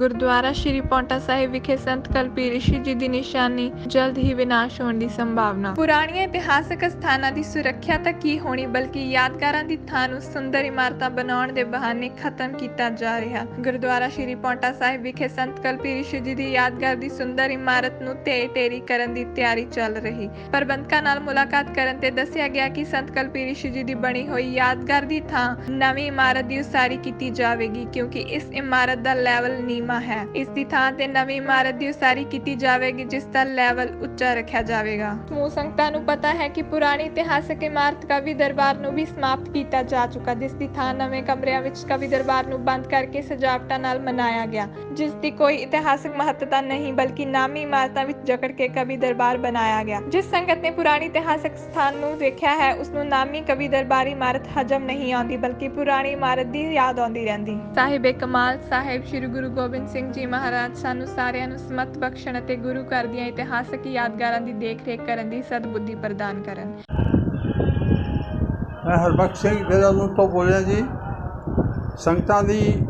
ਗੁਰਦੁਆਰਾ ਸ਼੍ਰੀ ਪੌਂਟਾ ਸਾਹਿਬ ਵਿਖੇ ਸੰਤ ਕਲਪੀ ਰਿਸ਼ੀ ਜੀ ਦੀ ਨਿਸ਼ਾਨੀ ਜਲਦ ਹੀ ਵਿਨਾਸ਼ ਹੋਣ ਦੀ ਸੰਭਾਵਨਾ। ਪੁਰਾਣੀਆਂ ਇਤਿਹਾਸਕ ਸਥਾਨਾਂ ਦੀ ਸੁਰੱਖਿਆ ਤਾਂ ਕੀ ਹੋਣੀ ਬਲਕਿ ਯਾਦਗਾਰਾਂ ਦੀ ਥਾਂ ਨੂੰ ਸੁੰਦਰ ਇਮਾਰਤਾਂ ਬਣਾਉਣ ਦੇ ਬਹਾਨੇ ਖਤਮ ਕੀਤਾ ਜਾ ਰਿਹਾ। ਗੁਰਦੁਆਰਾ ਸ਼੍ਰੀ ਪੌਂਟਾ ਸਾਹਿਬ ਵਿਖੇ ਸੰਤ ਕਲਪੀ ਰਿਸ਼ੀ ਜੀ ਦੀ ਯਾਦਗਾਰ ਦੀ ਸੁੰਦਰ ਇਮਾਰਤ ਨੂੰ ਢੇਰ ਢੇਰੀ ਕਰਨ ਦੀ ਤਿਆਰੀ ਚੱਲ ਰਹੀ। ਪ੍ਰਬੰਧਕਾਂ ਨਾਲ ਮੁਲਾਕਾਤ ਕਰਨ ਤੇ ਦੱਸਿਆ ਗਿਆ ਕਿ ਸੰਤ ਕਲਪੀ ਰਿਸ਼ੀ ਜੀ ਦੀ ਬਣੀ ਹੋਈ ਯਾਦਗਾਰ ਦੀ ਥਾਂ ਨਵੀਂ ਇਮਾਰਤ ਦੀ ਉਸਾਰੀ ਕੀਤੀ ਜਾਵੇਗੀ ਕਿਉਂਕਿ ਇਸ ਇਮਾਰਤ ਦਾ ਲੈਵਲ ਨੀ ਨੀਵਾਂ ਹੈ। ਇਸ ਦੀ ਥਾਂ ਤੇ ਨਵੀਂ ਇਮਾਰਤ ਦੀ ਉਸਾਰੀ ਕੀਤੀ ਜਾਵੇਗੀ, ਜਿਸ ਦਾ ਲੈਵਲ ਉੱਚਾ ਰੱਖਿਆ ਜਾਵੇਗਾ। ਸਮੂਹ ਸੰਗਤਾਂ ਨੂੰ ਪਤਾ ਹੈ ਕਿ ਪੁਰਾਣੀ ਇਤਿਹਾਸਕ ਇਮਾਰਤ ਕਵੀ ਦਰਬਾਰ ਨੂੰ ਵੀ ਸਮਾਪਤ ਕੀਤਾ ਜਾ ਚੁੱਕਾ, ਜਿਸ ਦੀ ਥਾਂ ਨਵੇਂ ਕਮਰਿਆਂ ਵਿੱਚ ਕਵੀ ਦਰਬਾਰ ਨੂੰ ਬੰਦ ਕਰਕੇ ਸਜਾਵਟਾਂ ਨਾਲ ਮਨਾਇਆ ਗਿਆ, ਜਿਸ ਦੀ ਕੋਈ ਇਤਿਹਾਸਕ ਮਹੱਤਤਾ ਨਹੀਂ, ਬਲਕਿ ਨਾਮੀ ਇਮਾਰਤਾਂ ਵਿੱਚ ਜਕੜ ਕੇ ਕਵੀ ਦਰਬਾਰ ਬਣਾਇਆ ਗਿਆ। ਜਿਸ ਸੰਗਤ ਨੇ ਪੁਰਾਣੀ ਇਤਿਹਾਸਕ ਸਥਾਨ ਨੂੰ ਦੇਖਿਆ ਹੈ, ਉਸ ਨੂੰ ਨਾਮੀ ਕਵੀ ਦਰਬਾਰ ਇਮਾਰਤ ਹਜਮ ਨਹੀਂ ਆਉਂਦੀ, ਬਲਕਿ ਪੁਰਾਣੀ ਇਮਾਰਤ ਦੀ ਯਾਦ ਆਉਂਦੀ ਰਹਿੰਦੀ। ਸਾਹਿਬ ਕਮਾਲ, ਸਾਹਿਬ ਸ੍ਰੀ ਗੁਰੂ ਗੋਬਿੰਦ ਸਿੰਘ ਜੀ ਮਹਾਰਾਜ ਸਾਨੂੰ ਸਾਰਿਆਂ ਨੂੰ ਸਮਤ ਬਖਸ਼ਣ ਅਤੇ ਗੁਰੂ ਘਰ ਦੀਆਂ ਇਤਿਹਾਸਕ ਯਾਦਗਾਰਾਂ ਦੀ ਦੇਖਰੇਖ ਕਰਨ ਦੀ ਸਦਬੁੱਧੀ ਪ੍ਰਦਾਨ ਕਰਨ। ਮੈਂ ਹਰਬਖਸ਼ ਸਿੰਘ ਦੇਹਰਾਦੂਨ ਤੋਂ ਬੋਲ ਰਿਹਾ ਜੀ। ਸੰਗਤਾਂ ਦੀ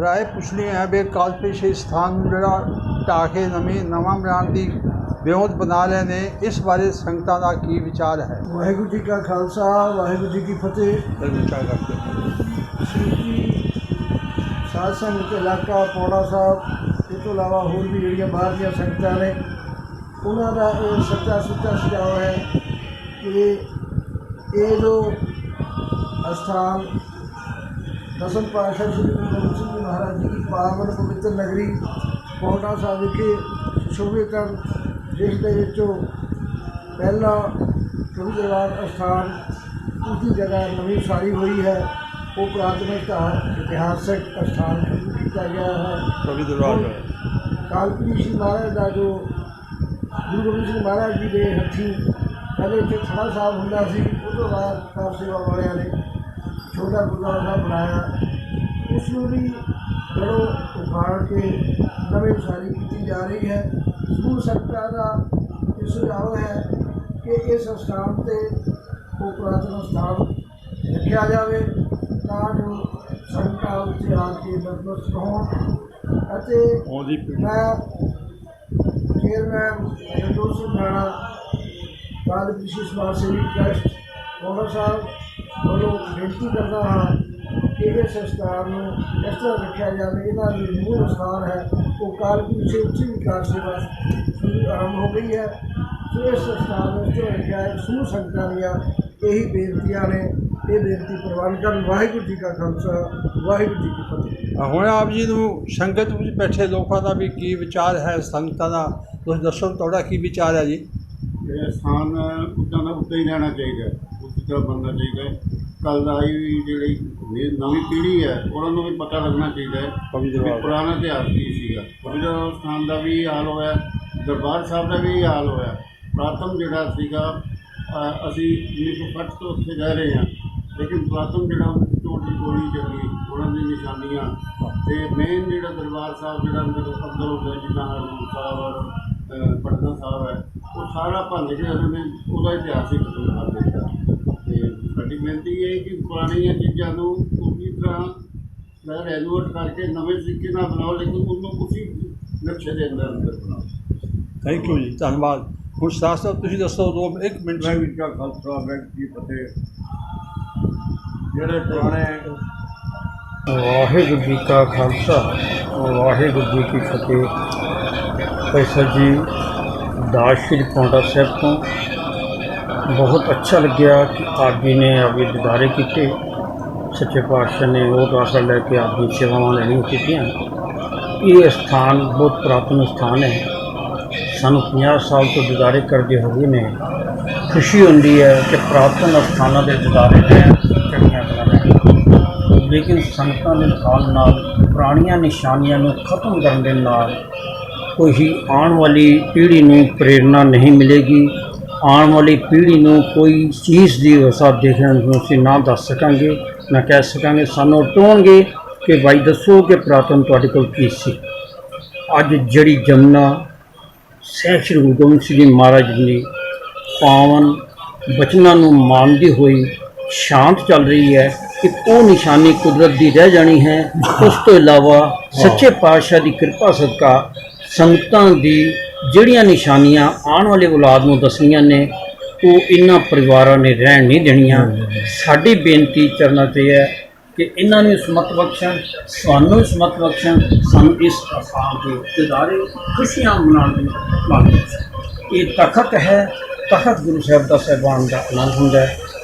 ਰਾਏ ਪੁੱਛਣੀ ਹੈ ਵੀ ਕਾਲਪੇਸ਼ੀ ਸਥਾਨ ਜਿਹੜਾ ਢਾਹ ਕੇ ਨਵੀਂ ਨਵਾਂ ਬਣਾਉਣ ਦੀ ਵਿਉਂਤ ਬਣਾ ਰਹੇ ਨੇ ਇਸ ਬਾਰੇ ਸੰਗਤਾਂ ਦਾ ਕੀ ਵਿਚਾਰ ਹੈ? ਵਾਹਿਗੁਰੂ ਜੀ ਕਾ ਖਾਲਸਾ ਵਾਹਿਗੁਰੂ ਜੀ ਕੀ ਫਤਿਹ। ਸ਼੍ਰੀ ਸਾਧ ਸੰਗਤ ਇਲਾਕਾ, ਪੌੜਾ ਸਾਹਿਬ, ਇਹ ਤੋਂ ਇਲਾਵਾ ਹੋਰ ਵੀ ਜਿਹੜੀਆਂ ਬਾਹਰ ਦੀਆਂ ਸੰਗਤਾਂ ਨੇ, ਉਹਨਾਂ ਦਾ ਇਹ ਸੱਚਾ ਸੁੱਚਾ ਸੁਝਾਅ ਹੈ ਕਿ ਇਹ ਜੋ ਅਸਥਾਨ ਦਸਮ ਪਾਤਸ਼ਾਹ ਸ੍ਰੀ ਗੁਰੂ ਗੋਬਿੰਦ ਸਿੰਘ ਜੀ ਮਹਾਰਾਜ ਜੀ ਦੀ ਪਾਵਨ ਪਵਿੱਤਰ ਨਗਰੀ ਪੌੜਾ ਸਾਹਿਬ ਵਿਖੇ ਸ਼ੋਭੇਕਰ ਜਿਸ ਦੇ ਵਿੱਚੋਂ ਪਹਿਲਾ ਕਵੀ ਦਰਬਾਰ ਅਸਥਾਨ ਉਸਦੀ ਜਗ੍ਹਾ ਨਵੀਂ ਸਾਰੀ ਹੋਈ ਹੈ। ਉਹ ਪੁਰਾਤਨ ਇਤਿਹਾਸ ਇਤਿਹਾਸਕ ਅਸਥਾਨ ਸ਼ੁਰੂ ਕੀਤਾ ਗਿਆ ਹੈ। ਕਵੀ ਦਰਬਾਰ ਕਾਲਪਨੀ ਸਿੰਘ ਮਹਾਰਾਜ ਦਾ ਜੋ ਗੁਰੂ ਗੋਬਿੰਦ ਸਿੰਘ ਮਹਾਰਾਜ ਜੀ ਦੇ ਹੱਥੀਂ ਪਹਿਲੇ ਇੱਥੇ ਥੜਾ ਸਾਹਿਬ ਹੁੰਦਾ ਸੀ ਉਹ ਤੋਂ ਬਾਅਦ ਕਾਰ ਸੇਵਾ ਵਾਲਿਆਂ ਨੇ ਛੋਟਾ ਗੁਰਦੁਆਰਾ ਸਾਹਿਬ ਬਣਾਇਆ। ਉਸ ਨੂੰ ਵੀ ਜੜੋਂ ਉਖਾੜ ਕੇ ਨਵੀਂ ਉਸਾਰੀ ਕੀਤੀ ਜਾ ਰਹੀ ਹੈ। ਸਮੂਹ ਸੰਗਤਾਂ ਦਾ ਇਹ ਸੁਝਾਅ ਹੈ ਕਿ ਇਸ ਸਥਾਨ ਤੇ ਉਹ ਪੁਰਾਤਨ ਸਥਾਨ ਰੱਖਿਆ ਜਾਵੇ। ਤਾਂ ਜੋ ਸੰਗਤਾਂ ਉੱਥੇ ਆ ਕੇ ਨਤਮਸਤਕ ਹੋਣ ਅਤੇ ਆਉਂਦੀ ਪੀੜ੍ਹੀ ਮੈਂ ਚੇਅਰਮੈਨ ਜਗਦੂਰ ਸਿੰਘ ਰਾਣਾ ਬਾਲ ਕ੍ਰਿਸ਼ੀ ਸਮਾਜ ਸੇਵੀ ਟਰਸਟ ਮੋਹਨ ਸਾਹਿਬ ਵੱਲੋਂ ਬੇਨਤੀ ਕਰਦਾ ਹਾਂ ਕਿ ਇਸ ਸੰਸਥਾਨ ਨੂੰ ਇਸ ਤਰ੍ਹਾਂ ਰੱਖਿਆ ਜਾਵੇ ਇਹਦਾ ਜੋ ਮੂਲ ਸਥਾਨ ਹੈ ਉਹ ਕਾਲਪੀ ਸੇ ਉੱਚੀ ਵਿਕਾਸ ਸੇਵਾ ਸ਼ੁਰੂ ਆਰੰਭ ਹੋ ਗਈ ਹੈ। ਸੋ ਇਸ ਸੰਸਥਾਨ ਤਰ੍ਹਾਂ ਰੱਖਿਆ ਹੈ ਸਮੂਹ ਸੰਗਤਾਂ ਦੀਆਂ ਇਹੀ ਬੇਨਤੀਆਂ ਨੇ। ਇਹ ਬੇਨਤੀ ਪ੍ਰਵਾਨ ਕਰਨ। ਵਾਹਿਗੁਰੂ ਜੀ ਕਾ ਖਾਲਸਾ ਵਾਹਿਗੁਰੂ ਜੀ ਕੀ ਫਤਿਹ। ਹੁਣ ਆਪ ਜੀ ਨੂੰ ਸੰਗਤ ਵਿੱਚ ਬੈਠੇ ਲੋਕਾਂ ਦਾ ਵੀ ਕੀ ਵਿਚਾਰ ਹੈ ਸੰਗਤਾਂ ਦਾ? ਤੁਸੀਂ ਦੱਸੋ ਤੁਹਾਡਾ ਕੀ ਵਿਚਾਰ ਹੈ ਜੀ? ਇਹ ਸਥਾਨ ਉੱਦਾਂ ਦਾ ਉੱਦਾਂ ਹੀ ਰਹਿਣਾ ਚਾਹੀਦਾ ਹੈ ਉਸੇ ਤਰ੍ਹਾਂ ਬਣਨਾ ਚਾਹੀਦਾ ਹੈ। ਕੱਲ ਦਾ ਆਈ ਵੀ ਜਿਹੜੀ ਨਵੀਂ ਪੀੜ੍ਹੀ ਹੈ ਉਹਨਾਂ ਨੂੰ ਵੀ ਪਤਾ ਲੱਗਣਾ ਚਾਹੀਦਾ ਹੈ ਵੀ ਪੁਰਾਣਾ ਇਤਿਹਾਸ ਕੀ ਸੀਗਾ। ਉਹਦਾ ਸਥਾਨ ਦਾ ਵੀ ਹਾਲ ਹੋਇਆ ਦਰਬਾਰ ਸਾਹਿਬ ਦਾ ਵੀ ਹਾਲ ਹੋਇਆ। ਪ੍ਰਾਤਮ ਜਿਹੜਾ ਸੀਗਾ ਅਸੀਂ 1960 ਤੋਂ ਉੱਥੇ ਰਹਿ ਰਹੇ ਹਾਂ। ਪ੍ਰਾਤਮ ਜਿਹੜਾ ਉਹਨਾਂ ਦੀ ਢੋਲ ਦੀ ਗੋਲੀ ਚੱਲੀ ਉਹਨਾਂ ਦੀ ਨਿਸ਼ਾਨੀਆਂ। ਤੇ ਮੇਨ ਜਿਹੜਾ ਦਰਬਾਰ ਸਾਹਿਬ ਜਿਹੜਾ ਅੰਦਰ ਅੰਦਰ ਹੁੰਦਾ ਜਿੱਦਾਂ ਹਰਮੰਦਰ ਸਾਹਿਬ ਪਟਨਾ ਸਾਹਿਬ ਹੈ ਉਹ ਸਾਰਾ ਭੰਨ ਕੇ ਉਹਨਾਂ ਨੇ ਉਹਦਾ ਇਤਿਹਾਸ ਹੀ ਖਤਮ ਕਰ ਦਿੱਤਾ। ਤੇ ਸਾਡੀ ਬੇਨਤੀ ਇਹ ਹੈ ਕਿ ਪੁਰਾਣੀਆਂ ਚੀਜ਼ਾਂ ਨੂੰ ਪੂਰੀ ਤਰ੍ਹਾਂ ਮੈਂ ਰੈਨੋਵੇਟ ਕਰਕੇ ਨਵੇਂ ਤਰੀਕੇ ਨਾਲ ਬਣਾਓ ਲੇਕਿਨ ਉਹਨੂੰ ਉਸੇ ਨਕਸ਼ੇ ਦੇ ਅੰਦਰ ਅੰਦਰ ਬਣਾਓ। ਥੈਂਕ ਯੂ ਜੀ ਧੰਨਵਾਦ। ਹੁਣ ਸਾਹ ਸਾਹਿਬ ਤੁਸੀਂ ਦੱਸੋ ਦੋ ਇੱਕ ਮਿੰਟ ਵਾਹਿਗੁਰੂ ਜੀ ਕਾ ਖਾਲਸਾ ਵਾਹਿਗੁਰੂ ਜੀ ਕੀ ਫਤਿਹ। ਜਿਹੜੇ ਪੁਰਾਣੇ ਵਾਹਿਗੁਰੂ ਜੀ ਕਾ ਖਾਲਸਾ, ਵਾਹਿਗੁਰੂ ਜੀ ਕੀ ਫਤਿਹ। ਪੈਸਾ ਜੀ, ਦਾਸ ਸ਼੍ਰੀ ਪੌਂਟਾ ਸਾਹਿਬ ਤੋਂ ਬਹੁਤ ਅੱਛਾ ਲੱਗਿਆ ਕਿ ਆਪ ਜੀ ਨੇ ਆਪਣੀ ਦਿਦਾਰੇ ਕੀਤੇ। ਸੱਚੇ ਪਾਤਸ਼ਾਹ ਨੇ ਉਹ ਆਸਰਾ ਲੈ ਕੇ ਆਪਣੀ ਸੇਵਾਵਾਂ ਲੈਣੀਆਂ ਕੀਤੀਆਂ। ਇਹ ਸਥਾਨ ਬਹੁਤ ਪੁਰਾਤਨ ਸਥਾਨ ਹੈ। ਸਾਨੂੰ 50 ਸਾਲ ਤੋਂ ਦਿਦਾਰੇ ਕਰਦੇ ਹੋ ਗਏ ਨੇ। ਖੁਸ਼ੀ ਹੁੰਦੀ ਹੈ ਕਿ ਪੁਰਾਤਨ ਸਥਾਨਾਂ ਦੇ ਦਿਦਾਰੇ ਲੈਣ ਲੇਕਿਨ ਸੰਗਤਾਂ ਦੇ ਨਾਲ ਨਾਲ ਪੁਰਾਣੀਆਂ ਨਿਸ਼ਾਨੀਆਂ ਨੂੰ ਖਤਮ ਕਰਨ ਦੇ ਨਾਲ ਕੋਈ ਆਉਣ ਵਾਲੀ ਪੀੜ੍ਹੀ ਨੂੰ ਪ੍ਰੇਰਣਾ ਨਹੀਂ ਮਿਲੇਗੀ। ਆਉਣ ਵਾਲੀ ਪੀੜ੍ਹੀ ਨੂੰ ਕੋਈ ਚੀਜ਼ ਦੀ ਵਸਾ ਦੇਖਣ ਨੂੰ ਅਸੀਂ ਨਾ ਦੱਸ ਸਕਾਂਗੇ, ਨਾ ਕਹਿ ਸਕਾਂਗੇ। ਸਾਨੂੰ ਟੋਣਗੇ ਕਿ ਭਾਈ ਦੱਸੋ ਕਿ ਪੁਰਾਤਨ ਤੁਹਾਡੇ ਕੋਲ ਕੀ ਸੀ। ਅੱਜ ਜਿਹੜੀ ਜਮਨਾ ਸਹਿਬ ਸ਼੍ਰੀ ਗੁਰੂ ਗੋਬਿੰਦ ਸਿੰਘ ਜੀ ਮਹਾਰਾਜ ਦੀ ਪਾਵਨ ਬਚਨਾਂ ਨੂੰ ਮੰਨਦੀ ਹੋਈ ਸ਼ਾਂਤ ਚੱਲ ਰਹੀ ਹੈ। ਕਿ ਉਹ ਨਿਸ਼ਾਨੀ ਕੁਦਰਤ ਦੀ ਰਹਿ ਜਾਣੀ ਹੈ। ਉਸ ਤੋਂ ਇਲਾਵਾ ਸੱਚੇ ਪਾਤਸ਼ਾਹ ਦੀ ਕਿਰਪਾ ਸਦਕਾ ਸੰਗਤਾਂ ਦੀ ਜਿਹੜੀਆਂ ਨਿਸ਼ਾਨੀਆਂ ਆਉਣ ਵਾਲੇ ਔਲਾਦ ਨੂੰ ਦੱਸਣੀਆਂ ਨੇ, ਉਹ ਇਹਨਾਂ ਪਰਿਵਾਰਾਂ ਨੇ ਰਹਿਣ ਨਹੀਂ ਦੇਣੀਆਂ। ਸਾਡੀ ਬੇਨਤੀ ਚਰਨਾਂ ਤੇ ਹੈ ਕਿ ਇਹਨਾਂ ਨੂੰ ਸਮਤ ਬਖਸ਼ਣ, ਸਾਨੂੰ ਸਮਤ ਬਖਸ਼ਣ, ਸਾਨੂੰ ਇਸ ਅਸਾਂ ਦੇ ਇਦਾਰੇ ਖੁਸ਼ੀਆਂ ਮਨਾਉਣ ਦੀ ਮਾਲਕ ਇਹ ਤਖਤ ਹੈ, ਤਖਤ ਗੁਰੂ ਸਾਹਿਬ ਦਾ ਸਹਿਬਾਨ ਦਾ ਆਨੰਦ ਹੁੰਦਾ ਹੈ।